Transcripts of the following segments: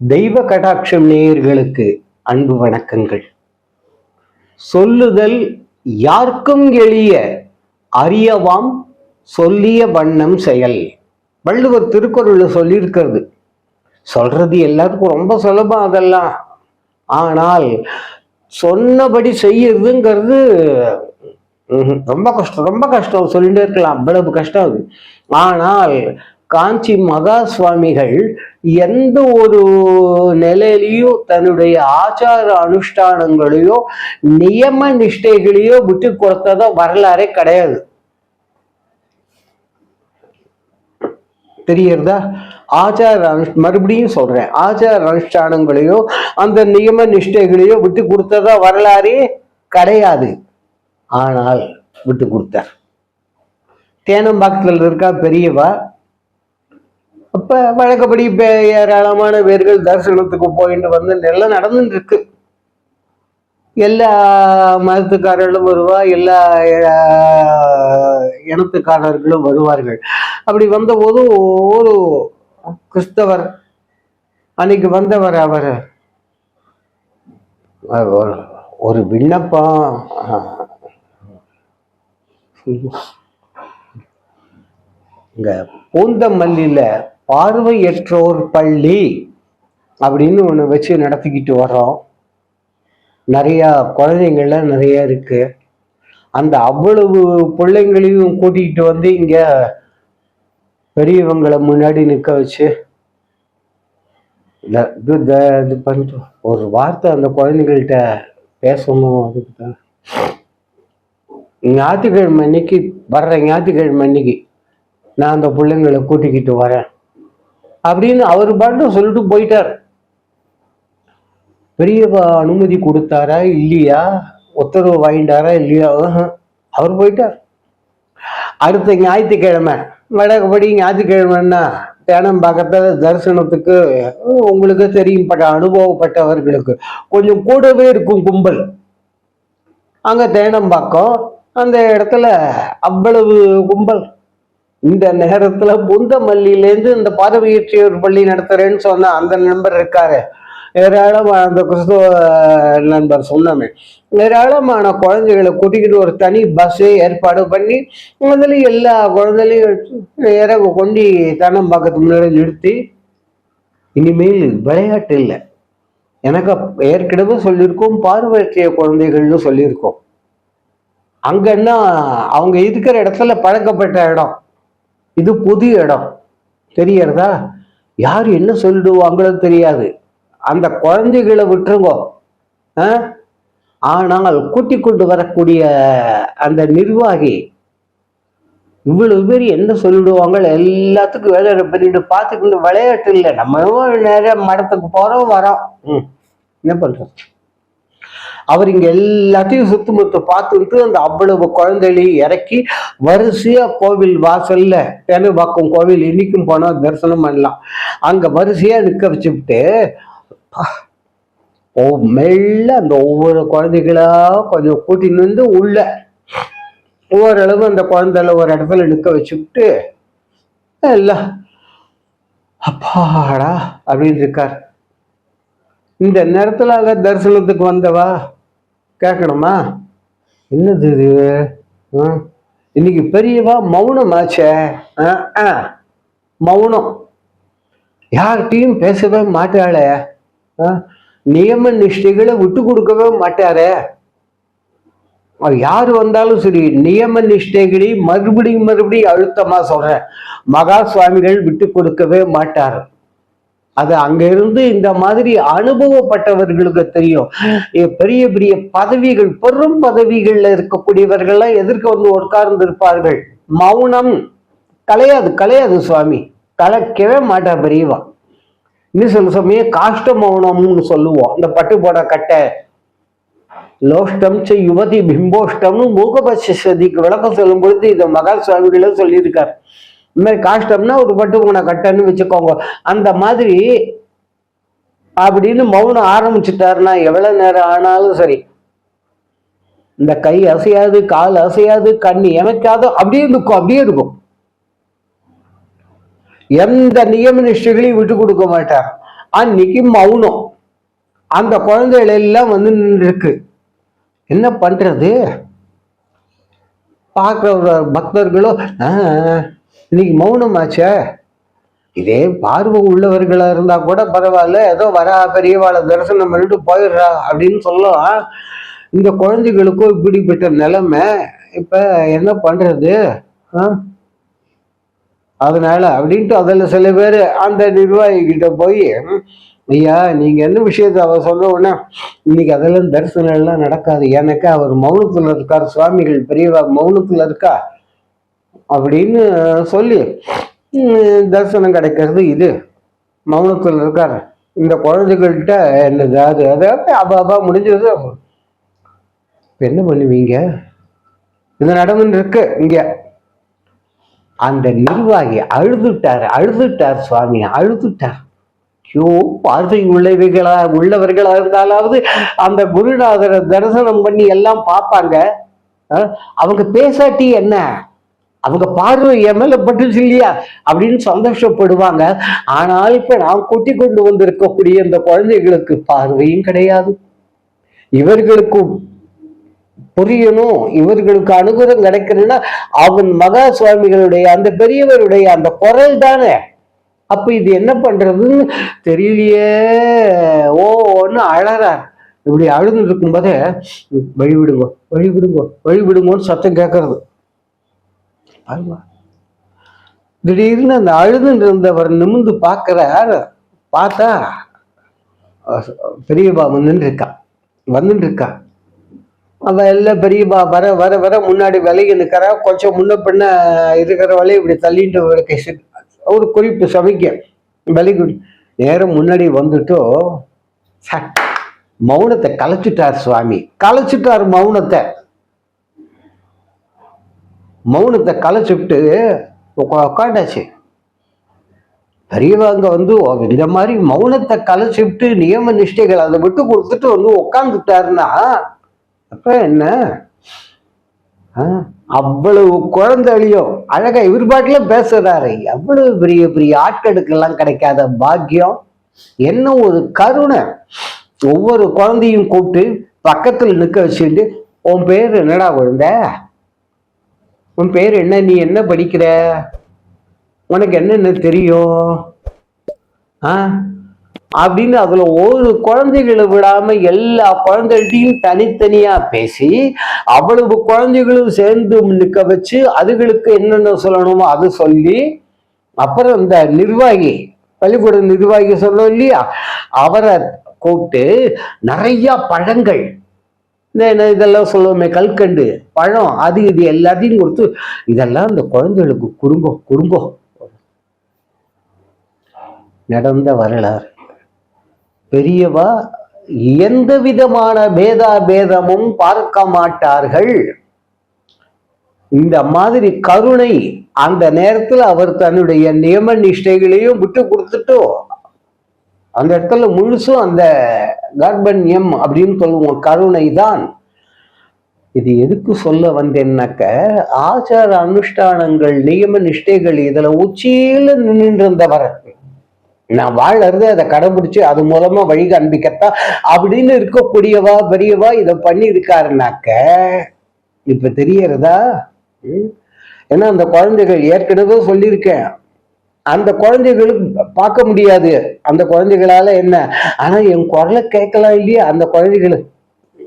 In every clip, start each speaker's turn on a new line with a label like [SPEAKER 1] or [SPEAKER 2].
[SPEAKER 1] தெய்வ கடாட்சம் நேயர்களுக்கு அன்பு வணக்கங்கள். சொல்லுதல் யாருக்கும் எளிய அறியவாம் சொல்லிய வண்ணம் செயல். வள்ளுவர் திருக்குறளில் சொல்லியிருக்கிறது. சொல்றது எல்லாருக்கும் ரொம்ப சுலபம் அதெல்லாம். ஆனால் சொன்னபடி செய்யறதுங்கிறது ரொம்ப கஷ்டம் ரொம்ப கஷ்டம். சொல்லிட்டு இருக்கலாம் அவ்வளவு கஷ்டம் அது. ஆனால் காஞ்சி மகா சுவாமிகள் எந்த ஒரு நிலையிலையும் தன்னுடைய ஆச்சார அனுஷ்டானங்களையோ நியம நிஷ்டைகளையோ விட்டு கொடுத்ததோ வரலாறே கிடையாது. தெரியறதா ஆச்சார அனுஷ் மறுபடியும் சொல்றேன். ஆச்சார அனுஷ்டானங்களையோ அந்த நியம நிஷ்டைகளையோ விட்டு கொடுத்ததா வரலாறே கிடையாது. ஆனால் விட்டு கொடுத்தார் தேனம்பாக்கத்தில் இருக்கா பெரியவா? அப்ப வழக்கப்படி இப்போ ஏராளமான பேர்கள் தரிசனத்துக்கு போயிட்டு வந்து எல்லாம் நடந்துட்டு இருக்கு எல்லா மதத்துக்காரர்களும் வருவா எல்லா இனத்துக்காரர்களும் வருவார்கள். அப்படி வந்தபோது ஒரு கிறிஸ்தவர் அன்னைக்கு வந்தவர் அவர். ஒரு விண்ணப்பம். இங்க பூந்தமல்லியில பார்வையற்றோர் பள்ளி அப்படின்னு ஒன்று வச்சு நடத்திக்கிட்டு வர்றோம். நிறையா குழந்தைங்கள்லாம் நிறையா இருக்கு. அந்த அவ்வளவு பிள்ளைங்களையும் கூட்டிகிட்டு வந்து இங்கே பெரியவங்களை முன்னாடி நிற்க வச்சு இது இது பண்ணிட்டு ஒரு வார்த்தை அந்த குழந்தைங்கள்கிட்ட பேசணும் அதுக்கு தான். ஞாயிற்றுக்கிழமை அன்னைக்கு வர்ற ஞாயிற்றுக்கிழமை அன்னைக்கு நான் அந்த பிள்ளைங்களை கூட்டிக்கிட்டு வரேன். அப்படின்னு அவர் பாட்டு சொல்லிட்டு போயிட்டார். பெரியவா அனுமதி கொடுத்தாரா இல்லையா? உத்தரவு வாங்கிட்டாரா இல்லையா? அவர் போயிட்டார். அடுத்த ஞாயிற்றுக்கிழமை வடக்குப்படி ஞாயிற்றுக்கிழமைன்னா பார்க்கத்த தரிசனத்துக்கு உங்களுக்கு தெரியும் பட்ட அனுபவப்பட்டவர்களுக்கு. கொஞ்சம் கூடவே இருக்கும் கும்பல். அங்க தேனம்பாக்கம் அந்த இடத்துல அவ்வளவு கும்பல். இந்த நேரத்துல புந்தமல்லியிலேருந்து இந்த பாதவியற்றியோர் பள்ளி நடத்துறேன்னு சொன்ன அந்த நண்பர் இருக்காரு. ஏராளமான அந்த கிறிஸ்துவ நண்பர் சொன்னமே. ஏராளமான குழந்தைகளை கூட்டிக்கிட்டு ஒரு தனி பஸ்ஸே ஏற்பாடு பண்ணி அதில் எல்லா குழந்தைகளையும் இறகு கொண்டி தனம் தன்னம்பாக்கத்து முன்னாடி நிறுத்தி இனிமேல் விளையாட்டு இல்லை. எனக்கு ஏற்கனவே சொல்லியிருக்கோம் பார்வையற்றிய குழந்தைகள்னு சொல்லியிருக்கோம். அங்கன்னா அவங்க இருக்கிற இடத்துல பழக்கப்பட்ட இடம். இது புது இடம். தெரியறதா யார் என்ன சொல்லிடுவாங்களோ தெரியாது. அந்த குழந்தைகளை விட்டுருங்கோ. ஆனால் கூட்டி கொண்டு வரக்கூடிய அந்த நிர்வாகி இவ்வளவு பேர் என்ன சொல்லிடுவாங்க எல்லாத்துக்கும் வேலை பண்ணிட்டு பார்த்துக்கிட்டு விளையாட்டு இல்லை. நம்ம நேரம் மடத்துக்கு போறோம் வரோம். என்ன பண்றது? அவர் இங்க எல்லாத்தையும் சுத்தமுத்த பார்த்துக்கிட்டு அந்த அவ்வளவு குழந்தைகளையும் இறக்கி வரிசையா கோவில் வாசல்ல தேனபாக்கம் கோவில் இன்னைக்கும் போனா தரிசனம் பண்ணலாம். அங்க வரிசையா நிக்க வச்சுக்கிட்டு மெல்ல அந்த ஒவ்வொரு குழந்தைகளா கொஞ்சம் கூட்டின்னு வந்து உள்ள ஓரளவு அந்த குழந்தைல ஒரு இடத்துல நிக்க வச்சுக்கிட்டு எல்லாம் அப்பாடா அப்படின்னு இருக்கார். இந்த நேரத்துல அங்க தரிசனத்துக்கு வந்தவா? கேட்கணுமா? என்னது இது? ஆ? இன்னைக்கு பெரியவா மௌனமாச்சே? ஆ, ஆ. மௌனம். யார்கிட்டையும் பேசவே மாட்டாளே. ஆ? நியம நிஷ்டைகளை விட்டு கொடுக்கவே மாட்டாரே. யார் வந்தாலும் சரி நியம நிஷ்டைகளை மறுபடியும் மறுபடியும் அழுத்தமா சொல்றேன். மகா சுவாமிகள் விட்டு கொடுக்கவே மாட்டார். அது அங்க இருந்து இந்த மாதிரி அனுபவப்பட்டவர்களுக்கு தெரியும். பெரிய பெரிய பதவிகள் பெரும் பதவிகள்ல இருக்கக்கூடியவர்கள்லாம் எதிர்க்க வந்து உட்கார்ந்து இருப்பார்கள் மௌனம். கலையாது கலையாது சுவாமி. கலைக்கவே மாட்டா பெரியவா. இன்னும் சில சமயம் காஷ்ட மௌனம்னு சொல்லுவோம் இந்த பட்டு போட கட்டை. லோஷ்டம் ச யுவதி பிம்போஷ்டம்னு மூகபட்சதிக்கு விளக்கம் சொல்லும் பொழுது இந்த மகா சுவாமிகளும் சொல்லியிருக்கார். இந்த மாதிரி காஷ்டம்னா ஒரு பட்டு போன கட்டன்னு வச்சுக்கோங்க. அந்த மாதிரி அப்படின்னு மௌனம் ஆரம்பிச்சுட்டாருன்னா எவ்வளவு நேரம் ஆனாலும் சரி. இந்த கை அசையாது கால் அசையாது கண் எமைக்காது அப்படியே இருக்கும் அப்படியே இருக்கும். எந்த நியம நிஷ்டைகளையும் விட்டு கொடுக்க மாட்டார். அன்னைக்கு மௌனம். அந்த குழந்தைகள் எல்லாம் வந்து நின்றுருக்கு. என்ன பண்றது? பார்க்குற ஆஹ் இன்னைக்கு மௌனம் மௌனமாச்சே இதே பார்வை உள்ளவர்களா இருந்தா கூட பரவாயில்ல ஏதோ வரா பெரியவாளை தரிசனம் பண்ணிட்டு போயிடுறா அப்படின்னு சொல்லலாம். இந்த குழந்தைகளுக்கும் இப்படிப்பட்ட நிலைமை. இப்ப என்ன பண்றது? ஆ? அதனால அப்படின்ட்டு அதில் சில பேர் அந்த நிர்வாகிகிட்ட போய் ஐயா நீங்கள் என்ன விஷயத்த அவர் சொல்ல உடனே இன்னைக்கு அதெல்லாம் தரிசனம் எல்லாம் நடக்காது. எனக்கு அவர் மௌனத்தில் இருக்கார் சுவாமிகள் பெரியவா மௌனத்தில் இருக்கா? அப்படின்னு சொல்லி தரிசனம் கிடைக்கிறது இது. மௌனத்தில் இருக்கார். இந்த குழந்தைகள்கிட்ட என்னது அது அதாவது அப்பா அப்பா முடிஞ்சது. இப்போ என்ன பண்ணுவீங்க இது நடந்துட்டு இருக்கு இங்க. அந்த நிர்வாகி அழுதுட்டார் அழுதுட்டார் சுவாமி அழுதுட்டார். ஐயோ பார்வை உள்ளவைகளா உள்ளவர்களா இருந்தாலாவது அந்த குருநாதரை தரிசனம் பண்ணி எல்லாம் பார்ப்பாங்க. அவங்க பேசாட்டி என்ன? அவங்க பார்வை என் மேல பட்டுச்சு இல்லையா? அப்படின்னு சந்தோஷப்படுவாங்க. ஆனால் இப்ப நான் கூட்டி கொண்டு வந்திருக்கக்கூடிய இந்த குழந்தைகளுக்கு பார்வையும் கிடையாது. இவர்களுக்கும் புரியணும். இவர்களுக்கு அனுகூலம் கிடைக்கிறதுனா அவன் மகா சுவாமிகளுடைய அந்த பெரியவருடைய அந்த குரல் தானே. அப்ப இது என்ன பண்றதுன்னு தெரியலையே. ஓ அழறார். இப்படி அழுது இருக்கும்போதே வழி விடுங்க வழி விடுங்க வழி சத்தம் கேட்கறது. பாருங்க. திடீர்னு அந்த அழுதுன்னு இருந்தவர் நிமிந்து பார்க்கிறார். பார்த்தா பெரியபா வந்துட்டு இருக்கா வந்துட்டு இருக்கா அவ எல்லாம் பெரியபா வர வர வர முன்னாடி விலகி நிற்கிறா கொஞ்சம் முன்ன பின்ன இருக்கிறவளே இப்படி தள்ளிட்டு ஒரு ஒரு குறிப்பு சமைக்க விலகி நேரம் முன்னாடி வந்துட்டோ ச, மௌனத்தை கலைச்சிட்டார் சுவாமி. கலைச்சிட்டார் மௌனத்தை. மௌனத்தை கலைச்சிட்டு உக்கா- உட்காண்டாச்சு பெரியவங்க வந்து இந்த மாதிரி மௌனத்தை கலைச்சிட்டு நியம நிஷ்டைகள் அதை விட்டு கொடுத்துட்டு வந்து உட்காந்துட்டாருன்னா அப்ப என்ன? ஆ, அவ்வளவு குழந்தைகளையும் அழகா இவர் பாட்டுல பேசுறாரு. எவ்வளவு பெரிய பெரிய ஆட்களுக்கெல்லாம் கிடைக்காத பாக்கியம். என்ன ஒரு கருணை. ஒவ்வொரு குழந்தையும் கூப்பிட்டு பக்கத்துல நிக்க வச்சுட்டு உன் பேர் என்னடா குழந்தை? உன் பேர் என்ன? நீ என்ன படிக்கிற? உனக்கு என்னென்ன தெரியும்? ஆ? அப்படின்னு அதுல ஒரு குழந்தைகளை விடாம எல்லா குழந்தைகள்டையும் தனித்தனியா பேசி அவ்வளவு குழந்தைகளும் சேர்ந்து நிற்க வச்சு அதுகளுக்கு என்னென்ன சொல்லணுமோ அது சொல்லி அப்புறம் இந்த நிர்வாகி பள்ளிக்கூட நிர்வாகி சொன்னோம் இல்லையா? அவரை கூப்பிட்டு நிறைய பழங்கள் இந்த என்ன இதெல்லாம் சொல்லுவோமே கல்கண்டு பழம் அது இது எல்லாத்தையும் கொடுத்து இதெல்லாம் இந்த குழந்தைகளுக்கு குடும்பம் குடும்பம் நடந்த வரலாறு. பெரியவா எந்த விதமான பேதா பேதமும் பார்க்க மாட்டார்கள். இந்த மாதிரி கருணை அந்த நேரத்துல அவர் தன்னுடைய நியம நிஷ்டைகளையும் விட்டு கொடுத்துட்டோம் அந்த இடத்துல முழுசும் அந்த கர்ப்பண்யம் அப்படின்னு சொல்லுவோம். கருணை தான் இது எதுக்கு சொல்ல வந்தேன்னாக்க ஆச்சார அனுஷ்டானங்கள் நியம நிஷ்டைகள் இதுல உச்சியில நின்று நான் வாழறது அதை கடைபிடிச்சு அது மூலமா வழி காண்பிக்கத்தான் அப்படின்னு இருக்கக்கூடியவா பெரியவா இதை பண்ணியிருக்காருனாக்க இப்ப தெரியறதா? ஏன்னா அந்த குழந்தைகள் ஏற்கனவே சொல்லியிருக்கேன். அந்த குழந்தைகளுக்கு பார்க்க முடியாது. அந்த குழந்தைகளால என்ன? ஆனா என் குரலை கேட்கலாம் இல்லையா? அந்த குழந்தைகள்.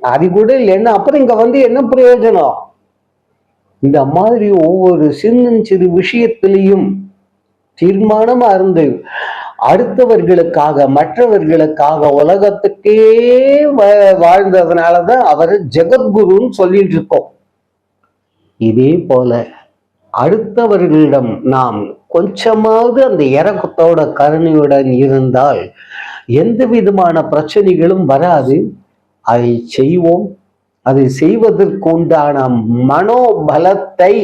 [SPEAKER 1] அது கூட இல்லைன்னா அப்புறம் இங்க வந்து என்ன பிரயோஜனம்? இந்த மாதிரி ஒவ்வொரு சின்ன சிறு விஷயத்திலையும் தீர்மானமா இருந்து அடுத்தவர்களுக்காக மற்றவர்களுக்காக உலகத்துக்கே வா- வாழ்ந்ததுனாலதான் அவர் ஜெகத்குருன்னு சொல்லிட்டு இருக்கோம். இதே போல அடுத்தவர்களிடம் நாம் கொஞ்சமாவது அந்த இறக்கத்தோட கருணையுடன் இருந்தால் எந்த விதமான பிரச்சனைகளும் வராது. அதை செய்வோம். அதை செய்வதற்குண்டான மனோபலத்தை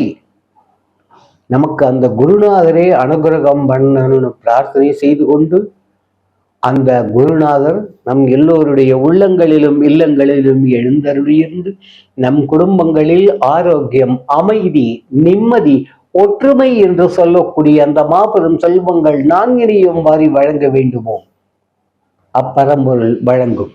[SPEAKER 1] நமக்கு அந்த குருநாதரே அனுகிரகம் பண்ணணும்னு பிரார்த்தனை செய்து கொண்டு அந்த குருநாதர் நம் எல்லோருடைய உள்ளங்களிலும் இல்லங்களிலும் எழுந்தருளியிருந்து நம் குடும்பங்களில் ஆரோக்கியம் அமைதி நிம்மதி ஒற்றுமை என்று சொல்லக்கூடிய அந்த மாபெரும் செல்வங்கள் நான்கினையும் வாரி வழங்க வேண்டுமோ? அப்பரம்பொருள் வழங்கும்.